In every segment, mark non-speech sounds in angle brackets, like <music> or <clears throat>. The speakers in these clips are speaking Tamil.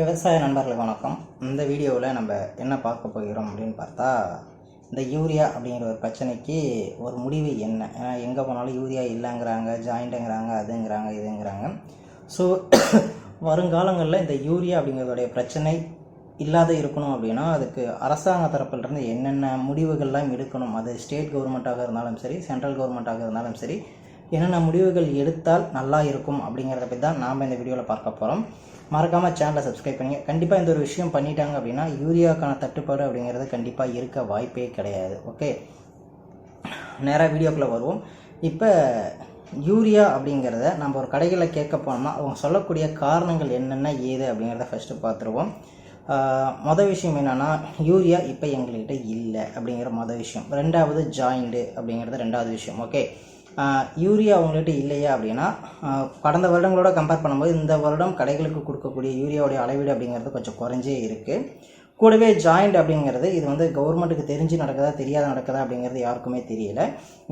விவசாய நண்பர்களுக்கு வணக்கம். இந்த வீடியோவில் நம்ம என்ன பார்க்க போகிறோம் அப்படின்னு பார்த்தா இந்த யூரியா அப்படிங்கிற ஒரு பிரச்சனைக்கு ஒரு முடிவு என்ன? ஏன்னா எங்கே போனாலும் யூரியா இல்லைங்கிறாங்க ஜாயிண்ட்டுங்கிறாங்க அதுங்கிறாங்க இதுங்கிறாங்க. ஸோ <coughs> வருங்காலங்களில் இந்த யூரியா அப்படிங்கிறதுடைய பிரச்சனை இல்லாத இருக்கணும் அப்படின்னா அதுக்கு அரசாங்க தரப்பிலிருந்து என்னென்ன முடிவுகள்லாம் எடுக்கணும்? அது ஸ்டேட் கவர்மெண்ட்டாக இருந்தாலும் சரி சென்ட்ரல் கவர்மெண்ட்டாக இருந்தாலும் சரி என்னென்ன முடிவுகள் எடுத்தால் நல்லா இருக்கும் அப்படிங்கிறத பற்றி தான் நாம் இந்த வீடியோவில் பார்க்க போகிறோம் மறக்காமல் சேனலை சப்ஸ்கிரைப் பண்ணுங்கள் கண்டிப்பாக இந்த ஒரு விஷயம் பண்ணிட்டாங்க அப்படின்னா யூரியாக்கான தட்டுப்பாடு அப்படிங்கிறது கண்டிப்பாக இருக்க வாய்ப்பே கிடையாது. ஓகே நேராக வீடியோக்குள்ளே வருவோம். இப்போ யூரியா அப்படிங்கிறத நம்ம ஒரு கடைகளில் கேட்க போனோம்னா அவங்க சொல்லக்கூடிய காரணங்கள் என்னென்ன ஏது அப்படிங்கிறத ஃபஸ்ட்டு பார்த்துருவோம். மொதல் விஷயம் என்னென்னா யூரியா இப்போ எங்கள்கிட்ட இல்லை அப்படிங்கிற மொதல் விஷயம். ரெண்டாவது ஜாயிண்ட்டு அப்படிங்கிறது ரெண்டாவது விஷயம். ஓகே யூரியா அவங்கள்ட்ட இல்லையா அப்படின்னா கடந்த வருடங்களோட கம்பேர் பண்ணும்போது இந்த வருடம் கடைகளுக்கு கொடுக்கக்கூடிய யூரியாவுடைய அளவீடு அப்படிங்கிறது கொஞ்சம் குறைஞ்சே இருக்குது கூடவே ஜாயிண்ட் அப்படிங்கிறது இது வந்து கவர்மெண்ட்டுக்கு தெரிஞ்சு நடக்குதா தெரியாத நடக்குதா அப்படிங்கிறது யாருக்குமே தெரியல.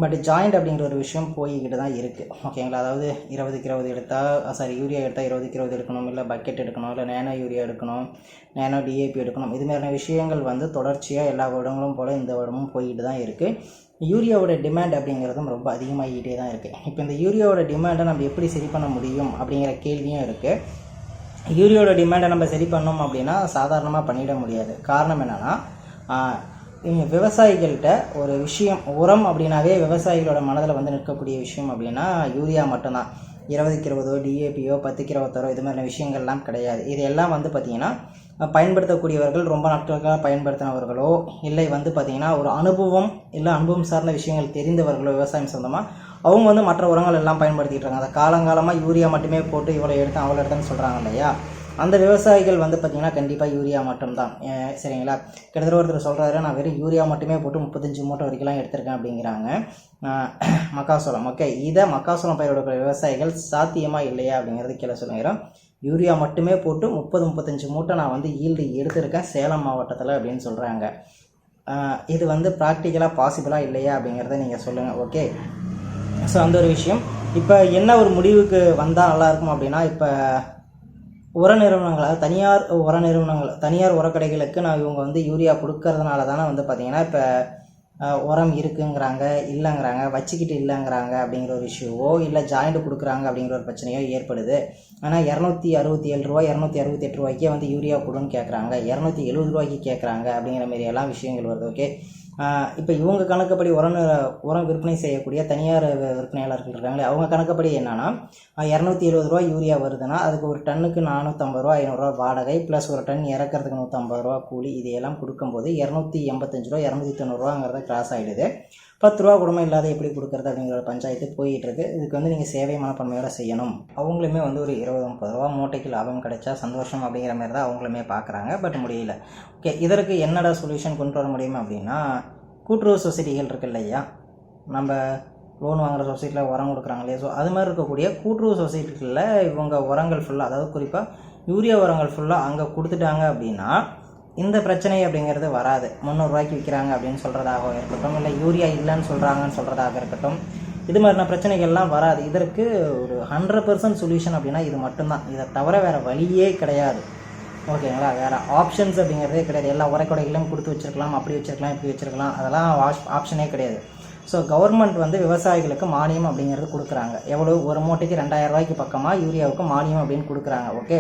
பட் ஜாயிண்ட் அப்படிங்கிற ஒரு விஷயம் போய்கிட்டு தான் இருக்குது ஓகேங்களா அதாவது இருபதுக்கு இருபது எடுத்தால் சாரி யூரியா எடுத்தால் இருபதுக்கு இருபது எடுக்கணும் இல்லை பக்கெட் எடுக்கணும் இல்லை நேனோ யூரியா எடுக்கணும் நேனோ டிஏபி எடுக்கணும். இது மாதிரியான விஷயங்கள் வந்து தொடர்ச்சியாக எல்லா வருடங்களும் போல் இந்த வருடமும் போய்கிட்டு தான் இருக்குது யூரியாவோட டிமாண்ட் அப்படிங்கிறதும் ரொம்ப அதிகமாகிக்கிட்டே தான் இருக்குது இப்போ இந்த யூரியாவோட டிமாண்டை நம்ம எப்படி சரி பண்ண முடியும் அப்படிங்கிற கேள்வியும் இருக்குது யூரியாவோட டிமாண்டை நம்ம சரி பண்ணோம் அப்படின்னா சாதாரணமாக பண்ணிட முடியாது. காரணம் என்னென்னா இவங்க விவசாயிகள்கிட்ட ஒரு விஷயம் உரம் அப்படின்னாவே விவசாயிகளோட மனதில் வந்து நிற்கக்கூடிய விஷயம் அப்படின்னா யூரியா மட்டும்தான். இருபதுக்கு இருபதோ டிஏபியோ பத்துக்கு இருபத்தரோ இது மாதிரியான விஷயங்கள்லாம் கிடையாது. இது எல்லாம் வந்து பார்த்திங்கன்னா பயன்படுத்தக்கூடியவர்கள் ரொம்ப நாட்களுக்காக பயன்படுத்தினவர்களோ இல்லை வந்து பார்த்திங்கன்னா ஒரு அனுபவம் இல்லை அனுபவம் சார்ந்த விஷயங்கள் தெரிந்தவர்களோ விவசாயம் சொந்தமாக அவங்க வந்து மற்ற உரங்கள் எல்லாம் பயன்படுத்திகிட்டு இருக்காங்க. அதை காலங்காலமாக யூரியா மட்டுமே போட்டு இவ்வளோ எடுத்தேன் அவ்வளோ எடுத்தேன்னு சொல்கிறாங்க இல்லையா? அந்த விவசாயிகள் வந்து பார்த்திங்கன்னா கண்டிப்பாக யூரியா மட்டும்தான். சரிங்களா? கிட்டத்தட்ட ஒருத்தர் சொல்கிறாரு நான் வெறும் யூரியா மட்டுமே போட்டு முப்பத்தஞ்சு மூட்டை வரைக்கும்லாம் எடுத்திருக்கேன் அப்படிங்கிறாங்க. மக்காசோளம். ஓகே இதை மக்காசோளம் பயிரிடக்கூடிய விவசாயிகள் சாத்தியமாக இல்லையா அப்படிங்கிறது கீழே சொல்லுங்கிறோம் யூரியா மட்டுமே போட்டு முப்பது முப்பத்தஞ்சு மூட்டை நான் வந்து ஈல்டு எடுத்திருக்கேன் சேலம் மாவட்டத்தில் அப்படின்னு சொல்கிறாங்க இது வந்து ப்ராக்டிக்கலாக பாசிபிளாக இல்லையா அப்படிங்கிறத நீங்கள் சொல்லுங்கள் ஓகே? ஸோ அந்த ஒரு விஷயம் இப்போ என்ன ஒரு முடிவுக்கு வந்தால் நல்லாயிருக்கும் அப்படின்னா இப்போ உர நிறுவனங்கள் அதாவது தனியார் உர நிறுவனங்கள் தனியார் உரக்கடைகளுக்கு நான் இவங்க வந்து யூரியா கொடுக்கறதுனால தானே வந்து பார்த்திங்கன்னா இப்போ உரம் இருக்குங்கிறாங்க இல்லைங்கிறாங்க வச்சுக்கிட்டு இல்லைங்கிறாங்க அப்படிங்கிற ஒரு இஷ்யூவோ இல்லை ஜாயிண்ட் கொடுக்குறாங்க அப்படிங்கிற ஒரு பிரச்சனையோ ஏற்படுது. ஆனால் இரநூத்தி அறுபத்தி ஏழு ரூபா இரநூத்தி அறுபத்தி எட்டு ரூபாய்க்கே வந்து யூரியா கொடுன்னு கேட்குறாங்க இரநூத்தி எழுபது ரூபாய்க்கு கேட்குறாங்க அப்படிங்கிற மாதிரி எல்லாம் விஷயங்கள் வருது ஓகே இப்போ இவங்க கணக்குப்படி உரம் உரம் விற்பனை செய்யக்கூடிய தனியார் விற்பனையாளர்கள் இருக்காங்களே அவங்க கணக்குப்படி என்னென்னா இரநூத்தி எழுபது ரூபா யூரியா வருதுன்னா அதுக்கு ஒரு டன்னுக்கு நானூற்றம்பது ரூபா ஐநூறுரூவா வாடகை ப்ளஸ் ஒரு டன் இறக்கிறதுக்கு நூற்றம்பது ரூபா கூலி இதையெல்லாம் கொடுக்கும்போது இரநூத்தி எண்பத்தஞ்சு ரூபா இரநூத்தி தொண்ணூறுரூவாங்கிறத கிராஸ் ஆகிடுது பத்து ரூபா குடும்பம் இல்லாத எப்படி கொடுக்குறது அப்படிங்கிற ஒரு பஞ்சாயத்து போயிட்டுருக்கு. இதுக்கு வந்து நீங்கள் சேவை மனப்பான்மையோட செய்யணும். அவங்களுமே வந்து ஒரு இருபது முப்பது ரூபா மூட்டைக்கு லாபம் கிடைச்சா சந்தோஷம் அப்படிங்கிற மாதிரி தான் அவங்களுமே பார்க்குறாங்க பட் முடியல. ஓகே இதற்கு என்னடா சொல்யூஷன் கொண்டு வர முடியும் அப்படின்னா கூட்டுறவு சொசைட்டிகள் இருக்கு இல்லையா? நம்ம லோன் வாங்குற சொசைட்டியில் உரம் கொடுக்குறாங்க இல்லையா? ஸோ அது மாதிரி இருக்கக்கூடிய கூட்டுறவு சொசைட்டிகளில் இவங்க உரங்கள் ஃபுல்லாக அதாவது குறிப்பாக யூரியா உரங்கள் ஃபுல்லாக அங்கே கொடுத்துட்டாங்க அப்படின்னா இந்த பிரச்சனை அப்படிங்கிறது வராது. முந்நூறுரூவாய்க்கு விற்கிறாங்க அப்படின்னு சொல்கிறதாக இருக்கட்டும் இல்லை யூரியா இல்லைன்னு சொல்கிறாங்கன்னு சொல்கிறதாக இருக்கட்டும் இது மாதிரியான பிரச்சனைகள்லாம் வராது. இதற்கு ஒரு ஹண்ட்ரட் பர்சன்ட் சொல்யூஷன் அப்படின்னா இது மட்டும்தான். இதை தவிர வேறு வழியே கிடையாது. ஓகேங்களா? வேறு ஆப்ஷன்ஸ் அப்படிங்கிறதே கிடையாது. எல்லா உரைக்கொடைகளையும் கொடுத்து வச்சிருக்கலாம் அப்படி வச்சுருக்கலாம் இப்படி வச்சுருக்கலாம். அதெல்லாம் ஆப்ஷனே கிடையாது. ஸோ கவர்மெண்ட் வந்து விவசாயிகளுக்கு மானியம் அப்படிங்கிறது கொடுக்குறாங்க. எவ்வளோ ஒரு மூட்டைக்கு ரெண்டாயிரம் ரூபாய்க்கு பக்கமாக யூரியாவுக்கு மானியம் அப்படின்னு கொடுக்குறாங்க. ஓகே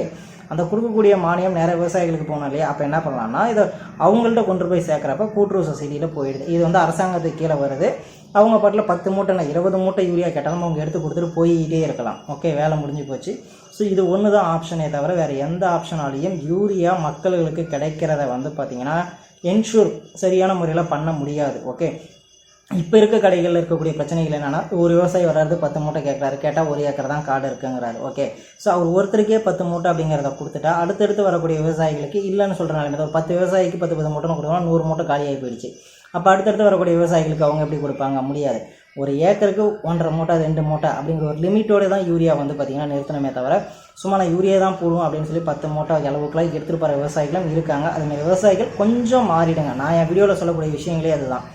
அந்த கொடுக்கக்கூடிய மானியம் நேர விவசாயிகளுக்கு போகணும் இல்லையா? அப்போ என்ன பண்ணலாம்னா இதை அவங்கள்ட்ட கொண்டு போய் சேர்க்குறப்ப கூட்டுறவு சொசைட்டியில் போயிடுது. இது வந்து அரசாங்கத்துக்கு கீழே வருது. அவங்க பாட்டில் பத்து மூட்டை இல்லை இருபது மூட்டை யூரியா கேட்டாலும் அவங்க எடுத்து கொடுத்துட்டு போயிட்டே இருக்கலாம். ஓகே வேலை முடிஞ்சு போச்சு. ஸோ இது ஒன்று தான் ஆப்ஷனே தவிர வேறு எந்த ஆப்ஷனாலையும் யூரியா மக்களுக்கு கிடைக்கிறத வந்து பார்த்திங்கன்னா என்ஷூர் சரியான முறையில் பண்ண முடியாது. ஓகே இப்போ இருக்க கடைகளில் இருக்கக்கூடிய பிரச்சனைகள் என்னென்னா ஒரு விவசாயி வராது பத்து மூட்டை கேட்குறாரு கேட்டால் ஒரு ஏக்கர் தான் காடு இருக்குங்கிறாரு ஓகே ஸோ அவர் ஒருத்தருக்கே பத்து மூட்டை அப்படிங்கிறத கொடுத்துட்டா அடுத்தடுத்து வரக்கூடிய விவசாயிகளுக்கு இல்லைன்னு சொல்கிற நிலைமை ஒரு பத்து விவசாயிக்கு பத்து பத்து மூட்டைன்னு கொடுத்தோம்னா நூறு மூட்டை காலியாகி போயிடுச்சு. அப்போ அடுத்தடுத்து வரக்கூடிய விவசாயிகளுக்கு அவங்க எப்படி கொடுப்பாங்க? முடியாது. ஒரு ஏக்கருக்கு ஒன்றரை மூட்டை ரெண்டு மூட்டை அப்படிங்கிற ஒரு லிமிட்டோடு தான் யூரியா வந்து பார்த்திங்கன்னா நிறுத்தணுமே தவிர சும்மா நான் யூரியா தான் போடுவோம் அப்படின்னு சொல்லி பத்து மூட்டை அளவுக்குலாம் எடுத்துகிட்டு போகிற விவசாயிகளும் இருக்காங்க. அதுமாதிரி விவசாயிகள் கொஞ்சம் மாறிடுங்க. நான் என் வீடியோவில் சொல்லக்கூடிய விஷயங்களே அதுதான்.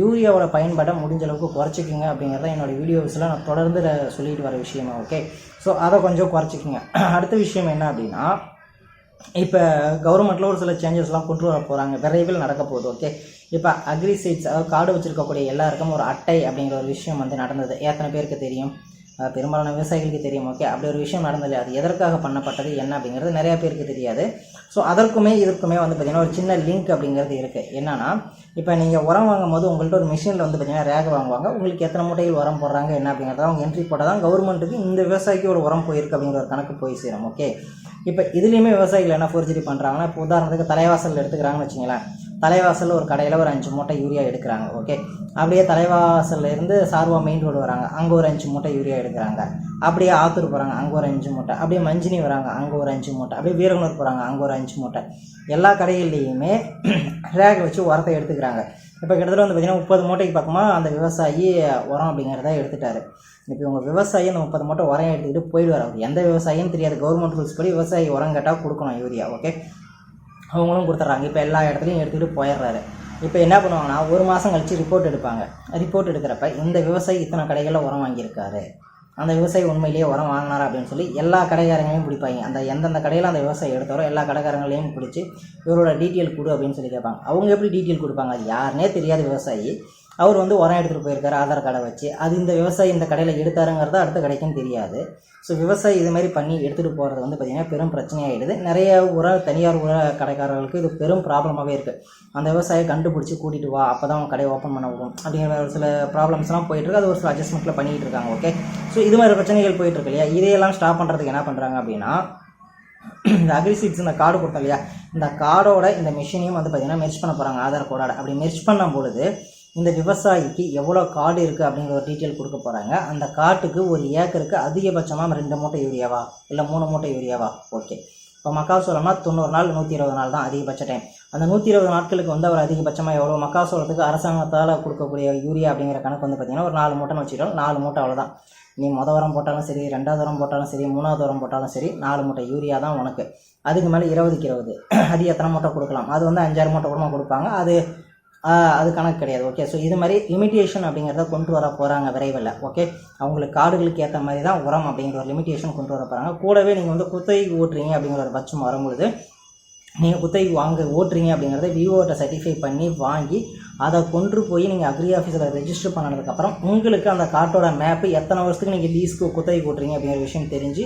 யூரியாவோட பயன்பாட்டை முடிஞ்ச அளவுக்கு குறைச்சிக்கோங்க அப்படிங்கிறத என்னோட வீடியோஸில் நான் தொடர்ந்து சொல்லிட்டு வர விஷயமா ஓகே ஸோ அதை கொஞ்சம் குறைச்சிக்கோங்க. அடுத்த விஷயம் என்ன அப்படின்னா இப்போ கவர்மெண்ட்டில் ஒரு சில சேஞ்சஸ்லாம் கொண்டு வர போகிறாங்க விரைவில் நடக்க போகுது ஓகே இப்போ அக்ரிசைட்ஸ் அதாவது காடு வச்சுருக்கக்கூடிய எல்லாருக்கும் ஒரு அட்டை அப்படிங்கிற ஒரு விஷயம் வந்து நடந்தது. எத்தனை பேருக்கு தெரியும்? பெரும்பாலான விவசாயிகளுக்கு தெரியும் ஓகே அப்படி ஒரு விஷயம் நடந்தது. அது எதற்காக பண்ணப்பட்டது? என்ன அப்படிங்கிறது நிறையா பேருக்கு தெரியாது. ஸோ அதற்குமே இதற்குமே வந்து பார்த்திங்கன்னா ஒரு சின்ன லிங்க் அப்படிங்கிறது இருக்குது என்னன்னா இப்போ நீங்கள் உரம் வாங்கும் போது உங்கள்கிட்ட ஒரு மிஷினில் வந்து பார்த்திங்கன்னா ரேக் வாங்குவாங்க. உங்களுக்கு எத்தனை மூட்டைகள் உரம் போடுறாங்க என்ன அப்படிங்கிறத அவங்க என்ட்ரி போட்டால் தான் கவர்மெண்ட்டுக்கு இந்த விவசாயிக்கு ஒரு உரம் போயிருக்கு அப்படிங்கிற ஒரு கணக்கு போய் சேரும் ஓகே இப்போ இதுலேயுமே விவசாயிகள் என்ன ஃபோர்ஜரி பண்ணுறாங்கன்னா இப்போ உதாரணத்துக்கு தலைவாசல் எடுத்துக்கிறாங்கன்னு வச்சுங்களேன். தலைவாசலில் ஒரு கடையில் ஒரு அஞ்சு மூட்டை யூரியா எடுக்கிறாங்க ஓகே அப்படியே தலைவாசல்லேருந்து சார்வா மெயின் ரோடு வராங்க அங்கே ஒரு அஞ்சு மூட்டை யூரியா எடுக்கிறாங்க. அப்படியே ஆத்தூர் போகிறாங்க அங்கே ஒரு அஞ்சு மூட்டை. அப்படியே மஞ்சினி வராங்க அங்கே ஒரு அஞ்சு மூட்டை. அப்படியே வீரனூர் போகிறாங்க அங்கே ஒரு அஞ்சு மூட்டை. எல்லா கடைகள்லேயுமே ரேக் <clears throat> வச்சு உரத்தை எடுத்துக்கிறாங்க. இப்போ கிட்டத்தட்ட வந்து பார்த்திங்கன்னா முப்பது மூட்டைக்கு பக்கமாக அந்த விவசாயி உரம் அப்படிங்கிறத எடுத்துட்டாரு. இப்போ இவங்க விவசாயி அந்த முப்பது மூட்டை உரம் எடுத்துக்கிட்டு போயிடுவார். அவர் எந்த விவசாயின்னு தெரியாது. கவர்மெண்ட் ரூல்ஸ் படி விவசாயி உரம் கேட்டால் கொடுக்கணும் யூரியா ஓகே அவங்களும் கொடுத்துட்றாங்க. இப்போ எல்லா இடத்துலையும் எடுத்துக்கிட்டு போயிடுறாரு. இப்போ என்ன பண்ணுவாங்கன்னா ஒரு மாதம் கழித்து ரிப்போர்ட் எடுப்பாங்க. ரிப்போர்ட் எடுக்கிறப்ப இந்த விவசாயி இத்தனை கடைகளில் உரம் வாங்கியிருக்காரு. அந்த விவசாயி உண்மையிலேயே உரம் வாங்கினாரா அப்படின்னு சொல்லி எல்லா கடைக்காரங்களையும் பிடிப்பாங்க. அந்த எந்தெந்த கடையில் அந்த விவசாயி எடுத்தாரோ எல்லா கடைக்காரங்களையும் பிடிச்சி இவரோட டீட்டெயில் கொடு அப்படின்னு சொல்லி கேட்பாங்க. அவங்க எப்படி டீட்டெயில் கொடுப்பாங்க? அது யாருனே தெரியாத விவசாயி. அவர் வந்து உரம் எடுத்துகிட்டு போயிருக்காரு ஆதார் கார்டை வச்சு. அது இந்த விவசாயி இந்த கடையில் எடுத்தாருங்கிறத அடுத்த கடைக்கும் தெரியாது. ஸோ விவசாயி இது மாதிரி பண்ணி எடுத்துகிட்டு போகிறது வந்து பார்த்திங்கன்னா பெரும் பிரச்சனையாகிடுது நிறைய உர தனியார் உர கடைக்காரர்களுக்கு இது பெரும் ப்ராப்ளமாகவே இருக்குது அந்த விவசாயியை கண்டுபிடிச்சி கூட்டிகிட்டு வா அப்போ தான் கடையை ஓப்பன் பண்ண விடும். அப்படிங்கிற ஒரு சில ப்ராப்ளம்ஸ்லாம் போயிட்டுருக்கு அது ஒரு சில அட்ஜஸ்ட்மெண்ட்டில் பண்ணிகிட்டு இருக்காங்க ஓகே ஸோ இது மாதிரி பிரச்சனைகள் போயிட்டுருக்கு இல்லையா? இதையெல்லாம் ஸ்டாப் பண்ணுறதுக்கு என்ன பண்ணுறாங்க அப்படின்னா இந்த அக்ரிசீட்ஸ் இந்த கார்டு கொடுத்தோம் இல்லையா? இந்த கார்டோட இந்த மிஷினையும் வந்து பார்த்திங்கன்னா மெர்ச் பண்ண போகிறாங்க ஆதார் கார்டோட அப்படி மெர்ச் பண்ணும் பொழுது இந்த விவசாயிக்கு எவ்வளோ காடு இருக்குது அப்படிங்கிற ஒரு டீட்டெயில் கொடுக்க போகிறாங்க அந்த காட்டுக்கு ஒரு ஏக்கருக்கு அதிகபட்சமாக ரெண்டு மூட்டை யூரியாவா? இல்லை மூணு மூட்டை யூரியாவா? ஓகே. இப்போ மக்காசோளம்னா தொண்ணூறு நாள் நூற்றி இருபது நாள் தான் அதிகபட்ச டைம் அந்த நூற்றி இருபது நாட்களுக்கு வந்து அவர் அதிகபட்சமாக எவ்வளோ மக்காசோளத்துக்கு அரசாங்கத்தால் கொடுக்கக்கூடிய யூரியா அப்படிங்கிற கணக்கு வந்து பார்த்திங்கன்னா ஒரு நாலு மூட்டைன்னு வச்சுக்கிட்டோம். நாலு மூட்டை அவ்வளோதான் நீ மொத உரம் போட்டாலும் சரி ரெண்டாவது உரம் போட்டாலும் சரி மூணாவது உரம் போட்டாலும் சரி நாலு மூட்டை யூரியா தான் உனக்கு. அதுக்கு மேலே இருபதுக்கு இருபது. <clears throat> அது எத்தனை மூட்டை கொடுக்கலாம்? அது வந்து அஞ்சாறு மூட்டை கூடமாக கொடுப்பாங்க. அது அது கணக்கு கிடையாது ஓகே ஸோ இது மாதிரி லிமிட்டேஷன் அப்படிங்கிறத கொண்டு வர போகிறாங்க விரைவில் ஓகே அவங்களுக்கு காடுகளுக்கு ஏற்ற மாதிரி தான் உரம் அப்படிங்கிற ஒரு லிமிட்டேஷன் கொண்டு வர போகிறாங்க கூடவே நீங்கள் வந்து குத்தகைக்கு ஓட்டுறீங்க அப்படிங்கிற ஒரு பட்சம் வரும்பொழுது நீங்கள் குத்தகைக்கு வாங்க ஓட்டுறீங்க அப்படிங்கிறத விவோட்ட சர்டிஃபை பண்ணி வாங்கி அதை கொண்டு போய் நீங்கள் அக்ரி ஆஃபீஸில் ரெஜிஸ்டர் பண்ணதுக்கப்புறம் உங்களுக்கு அந்த காட்டோட மேப்பு எத்தனை வருஷத்துக்கு நீங்கள் லீஸ்க்கு குத்தகைக்கு ஓட்டுறீங்க அப்படிங்கிற விஷயம் தெரிஞ்சு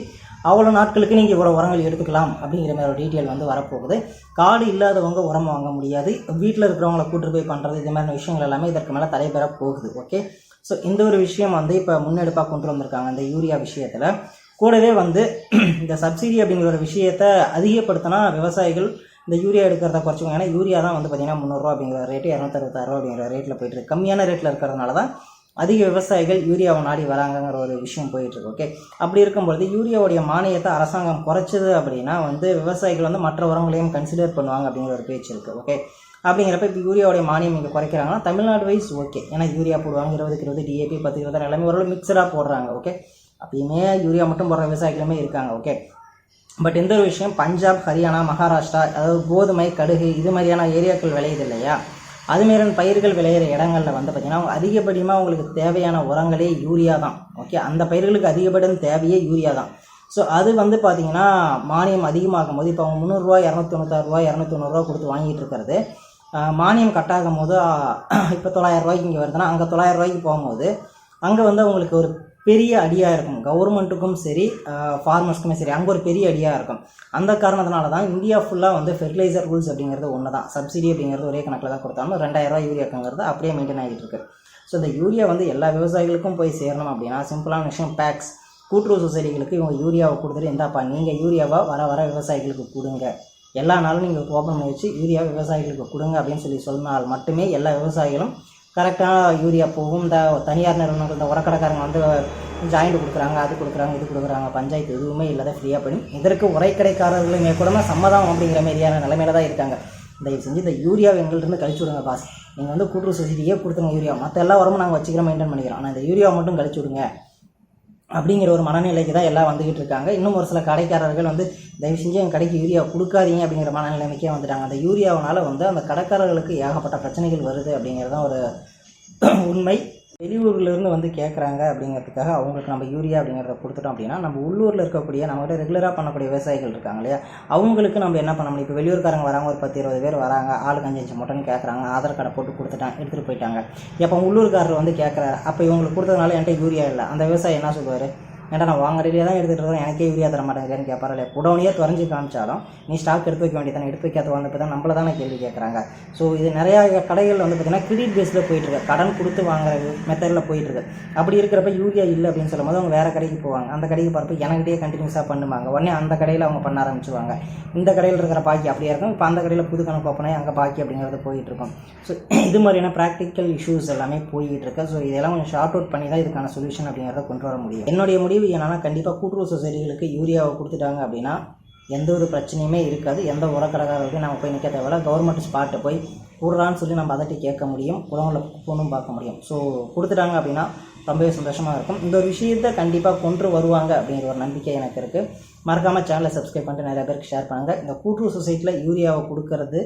அவ்வளோ நாட்களுக்கு நீங்கள் இவ்வளோ உரங்கள் எடுத்துக்கலாம் அப்படிங்கிற மாதிரி ஒரு டீட்டெயில் வந்து வரப்போகுது. காடு இல்லாதவங்க உரம் வாங்க முடியாது. வீட்டில் இருக்கிறவங்கள கூட்டு போய் பண்ணுறது இது மாதிரி விஷயங்கள் எல்லாமே இதற்கு மேலே தலைபெற போகுது. ஓகே ஸோ இந்த ஒரு விஷயம் வந்து இப்போ முன்னெடுப்பாக கொண்டு வந்திருக்காங்க இந்த யூரியா விஷயத்தில். கூடவே வந்து <clears throat> இந்த சப்சிடி அப்படிங்கிற ஒரு விஷயத்தை அதிகப்படுத்தினா விவசாயிகள் இந்த யூரியா எடுக்கிறத குறைச்சிக்கோங்க. ஏன்னா யூரியா தான் வந்து பார்த்திங்கன்னா முந்நூறுரூவா அப்படிங்கிற ரேட்டு இரநூத்தறுபத்தாயிரம் அப்படிங்கிற ரேட்டில் போயிட்டு இருக்கு. கம்மியான ரேட்டில் இருக்கிறதுனால தான் அதிக விவசாயிகள் யூரியாவை நாடி வராங்கங்கிற ஒரு விஷயம் போயிட்டுருக்கு ஓகே அப்படி இருக்கும்பொழுது யூரியாவுடைய மானியத்தை அரசாங்கம் குறைச்சது அப்படின்னா வந்து விவசாயிகள் வந்து மற்ற உரங்களையும் கன்சிடர் பண்ணுவாங்க அப்படிங்கிற ஒரு பேச்சு இருக்குது ஓகே அப்படிங்கிறப்ப இப்போ யூரியாவுடைய மானியம் இங்கே குறைக்கிறாங்கன்னா தமிழ்நாடு வைஸ் ஓகே ஏன்னா யூரியா போடுவாங்க இருபதுக்கு இருபது டிஏபி பத்து இருபது எல்லாமே ஓரளவு மிக்சடாக போடுறாங்க ஓகே அப்பயுமே யூரியா மட்டும் போடுற விவசாயிகளுமே இருக்காங்க ஓகே பட் இந்த ஒரு விஷயம் பஞ்சாப் ஹரியானா மகாராஷ்டிரா அதாவது கோதுமை கடுகு இது மாதிரியான ஏரியாக்கள் விளையுது இல்லையா? அதுமாரி பயிர்கள் விளையிற இடங்களில் வந்து பார்த்திங்கன்னா அவங்க அதிகப்படியமாக உங்களுக்கு தேவையான உரங்களே யூரியா தான். ஓகே அந்த பயிர்களுக்கு அதிகப்படும் தேவையே யூரியா தான். ஸோ அது வந்து பார்த்திங்கன்னா மானியம் அதிகமாகும் போது இப்போ அவங்க முந்நூறுரூவா இரநூத்தொண்ணூத்தாறுரூவா இரநூத்தொண்ணூறுவா கொடுத்து வாங்கிட்டு இருக்கிறது. மானியம் கட்டாகும் போது இப்போ தொள்ளாயிரம் ரூபாய்க்கு இங்கே வருதுன்னா அங்கே தொள்ளாயிரம் ரூபாய்க்கு போகும்போது அங்கே வந்து அவங்களுக்கு ஒரு பெரிய அடியாக இருக்கும். கவர்மெண்ட்டுக்கும் சரி ஃபார்மர்ஸ்க்குமே சரி அங்கே ஒரு பெரிய அடியாக இருக்கும். அந்த காரணத்தினால தான் இந்தியா ஃபுல்லாக வந்து ஃபெர்டிலைசர் ரூல்ஸ் அப்படிங்கிறது ஒன்று தான் சப்சிடி அப்படிங்கிறது ஒரே கணக்கில் தான் கொடுத்தாலும் ரெண்டாயிரரூவா யூரியாக்குங்கிறது அப்படியே மெயின்டைன் ஆகிட்டு இருக்கு. ஸோ இந்த யூரியா வந்து எல்லா விவசாயிகளுக்கும் போய் சேரணும் அப்படின்னா சிம்பிளான விஷயம் பேக்ஸ் கூட்டுறவு சொசைட்டிகளுக்கு இவங்க யூரியாவை கொடுத்துட்டு இந்தாப்பா நீங்கள் யூரியாவை வர வர விவசாயிகளுக்கு கொடுங்க. எல்லா நாளும் நீங்கள் ஓப்பன் பண்ணி வச்சு யூரியா விவசாயிகளுக்கு கொடுங்க அப்படின்னு சொல்லி சொன்னால் மட்டுமே எல்லா விவசாயிகளும் கரெக்டாக யூரியா போகும். இந்த தனியார் நிறுவனங்கள் இந்த உரக்கடைக்காரங்க வந்து ஜாயிண்ட் கொடுக்குறாங்க அது கொடுக்குறாங்க இது கொடுக்குறாங்க. பஞ்சாயத்து எதுவுமே இல்லாத ஃப்ரீயாக பண்ணி இதற்கு உரைக்கடைக்காரர்களுமே கூட சம்மதம் அப்படிங்கிற மாதிரியான நிலைமையில தான் இருக்காங்க. தயவு செஞ்சு இந்த யூரியாவை எங்கள்கிட்ட கழிச்சு விடுங்க பாஸ் நீங்கள் வந்து கூட்டுறவு சொசைட்டியே கொடுத்துருங்க யூரியா. மற்ற எல்லா உரமும் நாங்கள் வச்சுக்கிறோம் மெயின்டைன் பண்ணிக்கிறோம். ஆனால் இந்த யூரியா மட்டும் கழிச்சு விடுங்க. அப்படிங்கிற ஒரு மனநிலைக்கு தான் எல்லாம் வந்துக்கிட்டு இருக்காங்க. இன்னும் ஒரு சில கடைக்காரர்கள் வந்து தயவு செஞ்சு என் கடைக்கு யூரியா கொடுக்காதீங்க அப்படிங்கிற மனநிலைமைக்கே வந்துட்டாங்க. அந்த யூரியாவனால் வந்து அந்த கடைக்காரர்களுக்கு ஏகப்பட்ட பிரச்சனைகள் வருது அப்படிங்கிறது தான் ஒரு உண்மை. வெளியூர்லேருந்து வந்து கேட்குறாங்க அப்படிங்கிறதுக்காக அவங்களுக்கு நம்ம யூரியா அப்படிங்கிறத கொடுத்துட்டோம் அப்படின்னா நம்ம உள்ளூரில் இருக்கக்கூடிய நம்மகிட்ட ரெகுலராக பண்ணக்கூடிய விவசாயிகள் இருக்காங்க இல்லையா? அவங்களுக்கு நம்ம என்ன பண்ண முடியும்? இப்போ வெளியூர்காரங்க வராங்க ஒரு பத்து இருபது பேர் வராங்க ஆளுக்கு அஞ்சு அஞ்சு மட்டும் கேட்குறாங்க ஆதார் கார்டை போட்டு கொடுத்துட்டாங்க எடுத்துகிட்டு போயிட்டாங்க. இப்போ உள்ளூர்காரர் வந்து கேட்குறாரு அப்போ இவங்களுக்கு கொடுத்ததுனால என்கிட்ட யூரியா இல்லை. அந்த விவசாயி என்ன சொல்லுவார்? ஏன்டா நான் வாங்குறதுலேயே தான் எடுத்துகிட்டு இருக்கேன்? எனக்கே யூரியா தர மாட்டேங்கிறேன்னு கேட்பாரு இல்லையா குடோனியே துறைஞ்சு காமிச்சாலும் நீ ஸ்டாக் எடுத்து வைக்க வேண்டியதானே எடுத்து வைக்காத வந்தப்போ தான் நம்மள தானே கேள்வி கேட்குறாங்க ஸோ இது நிறையா கடைகள் வந்து பார்த்திங்கன்னா கிரெடிட் பேஸில் போயிட்டுருக்கு கடன் கொடுத்து வாங்குற மெத்தடில் போயிட்டுருக்கு அப்படி இருக்கிறப்ப யூரியா இல்லை அப்படின்னு சொல்லும்போது அவங்க வேறு கடைக்கு போவாங்க. அந்த கடைக்கு போகிறப்ப எனக்கிட்டே கண்டினியூஸாக பண்ணுவாங்க. உடனே அந்த கடையில் அவங்க பண்ண ஆரம்பிச்சுவாங்க இந்த கடையில் இருக்கிற பாக்கி அப்படியே இருக்கும்? இப்போ அந்த கடையில் புது கணக்கு ஓப்பனாக அங்கே பாக்கி அப்படிங்கிறது போயிட்டுருக்கும் ஸோ இது மாதிரியான ப்ராக்டிக்கல் இஷ்யூஸ் எல்லாமே போயிட்டு இருக்கு. ஸோ இதெல்லாம் கொஞ்சம் ஷார்ட் அவுட் பண்ணி தான் இதுக்கான சொல்யூஷன் அப்படிங்கிறத கொண்டு வர முடியும். என்னுடைய முடிவு என்னன்னா கண்டிப்பாக கூட்டுறவு சொசைட்டிகளுக்கு யூரியாவை கொடுத்துட்டாங்க அப்படின்னா எந்த ஒரு பிரச்சனையுமே இருக்காது. எந்த உரக்கடைக்காரருக்கும் நம்ம போய் நிற்க தேவையில்ல. கவர்மெண்ட் ஸ்பாட்டை போய் கூடுறான்னு சொல்லி நம்ம அதட்டி கேட்க முடியும். குடவுல போகணும் பார்க்க முடியும். ஸோ கொடுத்துட்டாங்க அப்படின்னா ரொம்பவே சந்தோஷமாக இருக்கும். இந்த ஒரு விஷயத்தை கண்டிப்பாக கொண்டு வருவாங்க அப்படிங்கிற ஒரு நம்பிக்கை எனக்கு இருக்குது மறக்காமல் சேனலை சப்ஸ்கிரைப் பண்ணிட்டு நிறைய பேருக்கு ஷேர் பண்ணுங்கள் இந்த கூட்டுறவு சொசைட்டியில் யூரியாவை கொடுக்கறது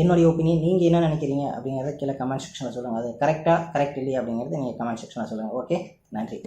என்னுடைய ஒப்பீனியன் நீங்கள் என்ன நினைக்கிறீங்க அப்படிங்கிறத கீழே கமெண்ட் செக்ஷனில் சொல்லுங்கள் அது கரெக்டாக கரெக்ட் இல்லையா அப்படிங்கிறது நீங்கள் கமெண்ட் செக்ஷனில் சொல்லுங்கள் ஓகே நன்றி.